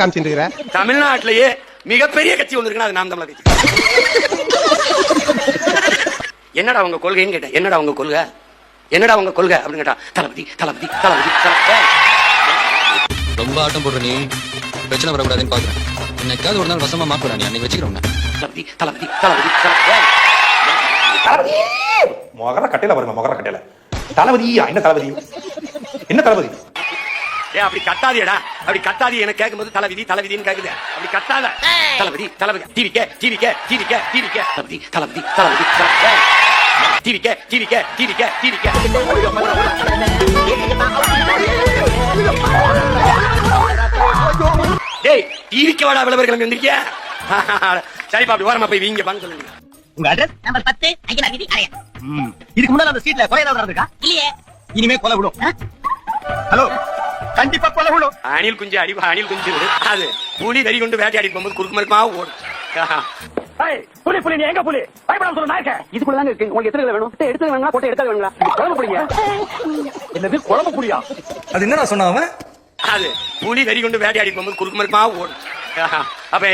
காமிச்சிட்டு இருக்கிற தமிழ்நாட்டிலேயே மிகப்பெரிய கட்சி ஒன்று இருக்குன்னா அது நாம் தமிழர் கட்சி. என்னடா உங்க கொள்கைன்னு கேட்டேன். என்னடா உங்க கொள்கை? என்னடா உங்க கொள்கை? அப்படின்னு கேட்டா தளபதி தளபதி தளபதி தளபதி. ரொம்ப ஆட்டம் போடுற நீ பிரச்சனை வரக்கூடாதுன்னு பாக்குறேன். என்னைக்காவது ஒரு நாள் வசமா மாப்பிடா நீ அன்னைக்கு வச்சுக்கிறோம் தளபதி தளபதி தளபதி தளபதி. மொகர கட்டையில வருங்க மொகர கட்டையில. தளபதியா என்ன தளபதி? என்ன தளபதி? ஏ அப்படி கட்டாதீடா அப்படி கட்டாதி எனக்கு கேட்கும்போது தலைவிதி தலைவிதின்னு கேக்குது. அப்படி கட்டாத தளபதி தளபதி. டிவிக்க டிவிக்க டிவிக்க டிவிக்க தளபதி தளபதி தளபதி. டிவிக்க டிவிக்க டிவிக்க டிவிக்க டேய் டிவிக்கு வாடா விளம்பரம் கிளம்பி வந்திருக்கியா? சரிப்பா அப்படி ஓரமா போய் வீங்க வாங்க சொல்லுங்க. உங்க அட்ரஸ் நம்பர் பத்து ஐயா வீதி அறையா. இதுக்கு முன்னால அந்த ஸ்ட்ரீட்ல கொலை ஏதாவது நடந்திருக்கா? இல்லையே. இனிமே கொலை விடும். ஹலோ கண்டிப்பா கொலை விடும் அணில் குஞ்சு அடி அணில் குஞ்சு. அது புலி வெறி கொண்டு வேட்டையாடி போகும்போது குறுக்கு மறுக்குமா ஓடும். புலி புலி நீ எங்க புலி? பயப்படாம சொல்ல நான் இருக்கேன். இதுக்குள்ள தாங்க இருக்கு. உங்களுக்கு எத்தனை வேணும்? எடுத்து வேணுங்களா? போட்டு எடுத்து வேணுங்களா? குழம்பு புளிங்க. என்னது குழம்பு புளியா? அது என்னடா சொன்ன அவன்? அது புலி வெறி கொண்டு வேட்டையாடி போகும்போது குறுக்கு மறுக்குமா ஓடும். அப்ப